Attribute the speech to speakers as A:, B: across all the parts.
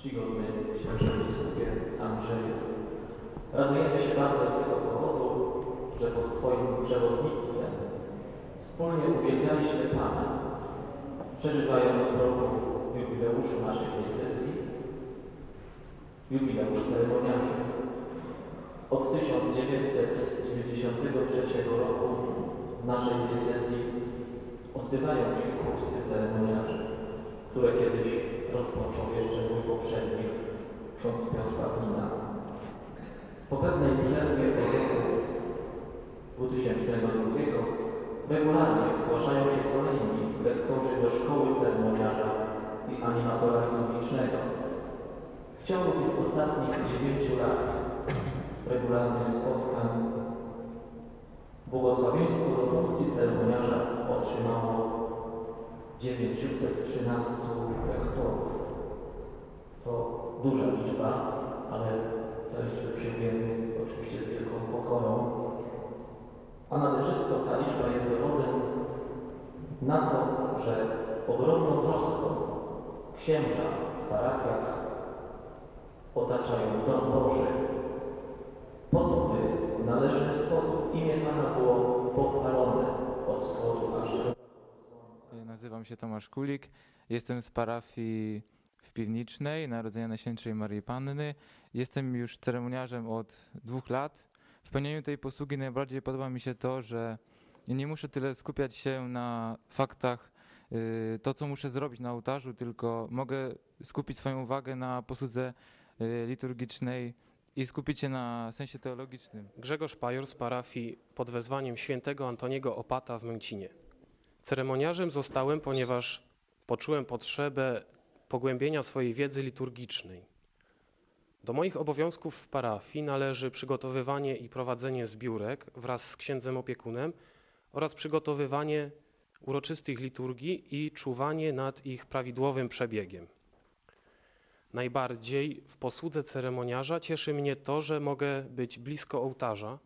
A: czcigodny księże biskupie Andrzeju. Radujemy się bardzo z tego powodu, że pod Twoim przewodnictwem wspólnie uwielbialiśmy Pana, przeżywając w roku jubileuszu naszej diecezji, jubileusz ceremoniarzy. Od 1993 roku w naszej diecezji odbywają się kursy ceremoniarzy, które kiedyś rozpoczął jeszcze mój poprzednik, ksiądz Piotr Pawlina. Po pewnej przerwie od roku 2002 regularnie zgłaszają się kolejni lektorzy do szkoły ceremoniarza i animatora liturgicznego. W ciągu tych ostatnich 9 lat regularnych spotkań błogosławieństwo do funkcji ceremoniarza otrzymało 913 lektorów. To duża liczba, ale to liczbę przyjmujemy oczywiście z wielką pokorą. A nade wszystko ta liczba jest dowodem na to, że ogromną troską księża w parafiach otaczają dom Boży, po to, by w należny sposób imię Pana było
B: Nazywam się Tomasz Kulik. Jestem z parafii w Piwnicznej Narodzenia Najświętszej Marii Panny. Jestem już ceremoniarzem od dwóch lat. W pełnieniu tej posługi najbardziej podoba mi się to, że nie muszę tyle skupiać się na faktach, y, to co muszę zrobić na ołtarzu, tylko mogę skupić swoją uwagę na posłudze y, liturgicznej i skupić się na sensie teologicznym.
C: Grzegorz Pajor z parafii pod wezwaniem świętego Antoniego Opata w Męcinie. Ceremoniarzem zostałem, ponieważ poczułem potrzebę pogłębienia swojej wiedzy liturgicznej. Do moich obowiązków w parafii należy przygotowywanie i prowadzenie zbiórek wraz z księdzem opiekunem oraz przygotowywanie uroczystych liturgii i czuwanie nad ich prawidłowym przebiegiem. Najbardziej w posłudze ceremoniarza cieszy mnie to, że mogę być blisko ołtarza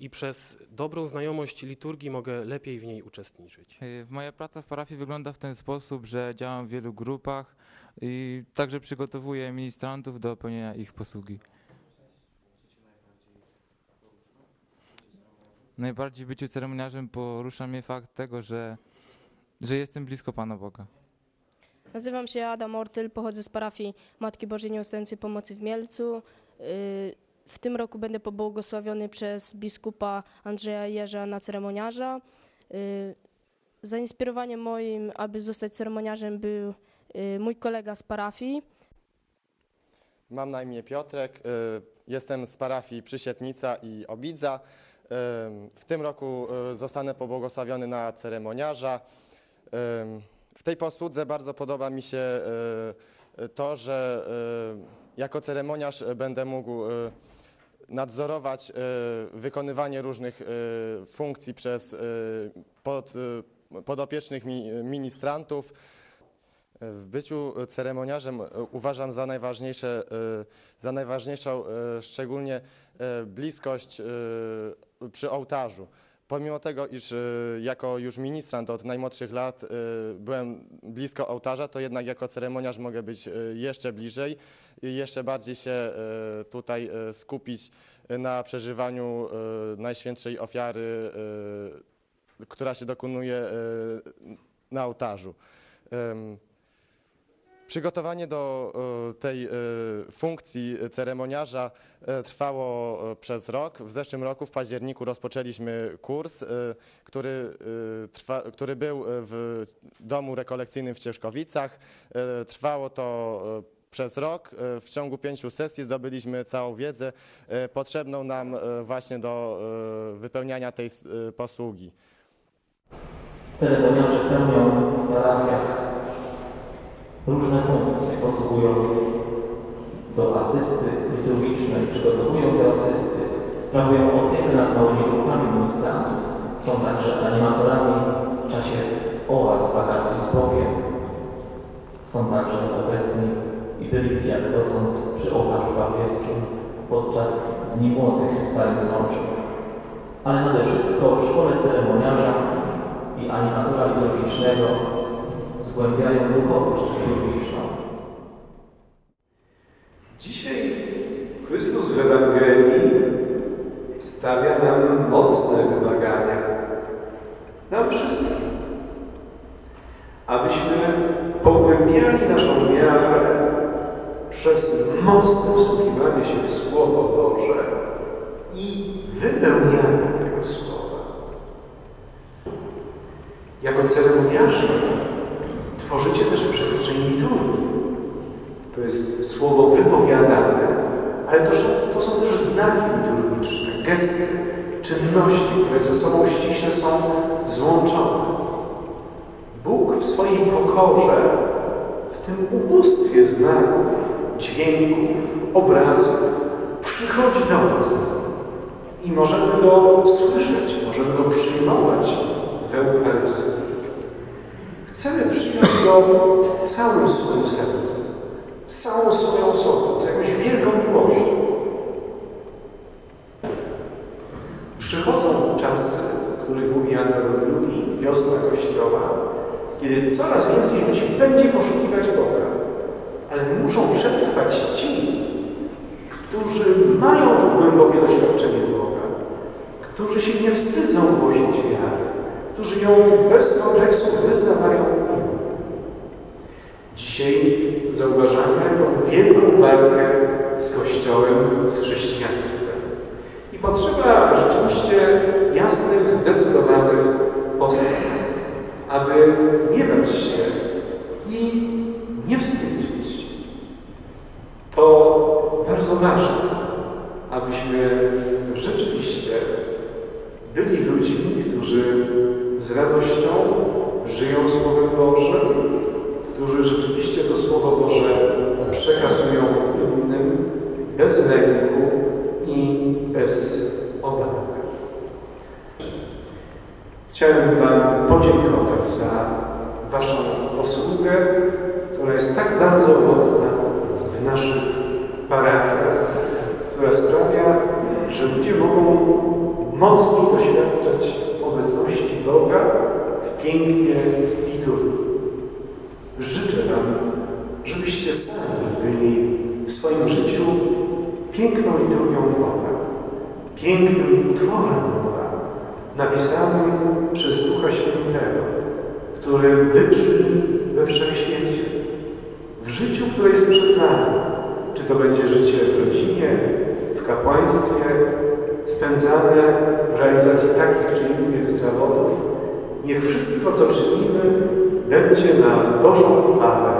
C: i przez dobrą znajomość liturgii mogę lepiej w niej uczestniczyć.
B: Y, Moja praca w parafii wygląda w ten sposób, że działam w wielu grupach i także przygotowuję ministrantów do pełnienia ich posługi. Najbardziej w byciu ceremoniarzem porusza mnie fakt tego, że, że jestem blisko Pana Boga.
D: Nazywam się Adam Ortyl, pochodzę z parafii Matki Bożej Nieustającej Pomocy w Mielcu. Y, W tym roku będę pobłogosławiony przez biskupa Andrzeja Jerza na ceremoniarza. Y, Zainspirowaniem moim, aby zostać ceremoniarzem był y, mój kolega z parafii.
E: Mam na imię Piotrek, y, jestem z parafii Przysietnica i Obidza. W tym roku zostanę pobłogosławiony na ceremoniarza. W tej posłudze bardzo podoba mi się to, że jako ceremoniarz będę mógł nadzorować y, wykonywanie różnych y, funkcji przez y, pod, podopiecznych mi- ministrantów. W byciu ceremoniarzem e, uważam za najważniejsze, e, za najważniejszą e, szczególnie e, bliskość e, przy ołtarzu. Pomimo tego, iż e, jako już ministrant od najmłodszych lat e, byłem blisko ołtarza, to jednak jako ceremoniarz mogę być e, jeszcze bliżej i jeszcze bardziej się tutaj skupić na przeżywaniu Najświętszej Ofiary, która się dokonuje na ołtarzu. Przygotowanie do e, tej e, funkcji ceremoniarza e, trwało przez rok. W zeszłym roku, w październiku, rozpoczęliśmy kurs, który, trwa, który był w domu rekolekcyjnym w Cieszkowicach. Trwało to przez rok. W ciągu pięciu sesji zdobyliśmy całą wiedzę potrzebną nam właśnie do wypełniania tej posługi.
A: Ceremoniarze pełnią w parafiach różne funkcje, posługują do asysty liturgicznej, przygotowują te asysty, sprawują opiekę nad małymi grupami ministrantów, są także animatorami w czasie ołaz wakacji z Bogiem. Są także obecni i byli jak dotąd przy ołtarzu papieskim podczas Dni Młodych w Starym Sączu. Ale nade wszystko w szkole ceremoniarza i animatora liturgicznego zgłębiają duchowość liturgiczną.
F: Jezus w Ewangelii stawia nam mocne wymagania. Nam wszystkim. Abyśmy pogłębiali naszą wiarę przez mocne wsłuchiwanie się w Słowo Boże i wypełnianie tego Słowa. Jako ceremoniarze tworzycie też przestrzeń liturgii. To jest słowo wypowiadane, ale to, to są też znaki liturgiczne, gesty, czynności, które ze sobą ściśle są złączone. Bóg w swojej pokorze, w tym ubóstwie znaków, dźwięków, obrazów, przychodzi do nas i możemy Go słyszeć, możemy Go przyjmować w Eucharystii. Chcemy przyjąć Go całym swoim sercem, całą swoją osobą, z jakąś wielką miłością. Przychodzą czasy, o których mówi Jan Paweł II, wiosna Kościoła, kiedy coraz więcej ludzi będzie poszukiwać Boga, ale muszą przetrwać ci, którzy mają to głębokie doświadczenie Boga, którzy się nie wstydzą głosić wiary, którzy ją bez kompleksów wyznawają. Dzisiaj zauważamy tą wielką walkę z Kościołem, z chrześcijaństwem. I potrzeba rzeczywiście jasnych, zdecydowanych postaw, aby nie bać się i nie wstydzić. To bardzo ważne, abyśmy rzeczywiście byli ludźmi, którzy z radością żyją Słowem Bożym, którzy rzeczywiście to Słowo Boże przekazują innym bez lęku i bez obawy. Chciałem Wam podziękować za Waszą posługę, która jest tak bardzo owocna w naszych parafiach, która sprawia, że ludzie mogą mocniej doświadczać obecności Boga w pięknie liturgii. Życzę Wam, żebyście sami byli w swoim życiu piękną liturgią Boga, pięknym utworem Boga, napisanym przez Ducha Świętego, który wybrzmi we wszechświecie, w życiu, które jest przed nami. Czy to będzie życie w rodzinie, w kapłaństwie, spędzane w realizacji takich czy innych zawodów, niech wszystko, co czynimy, będzie na Bożą chwałę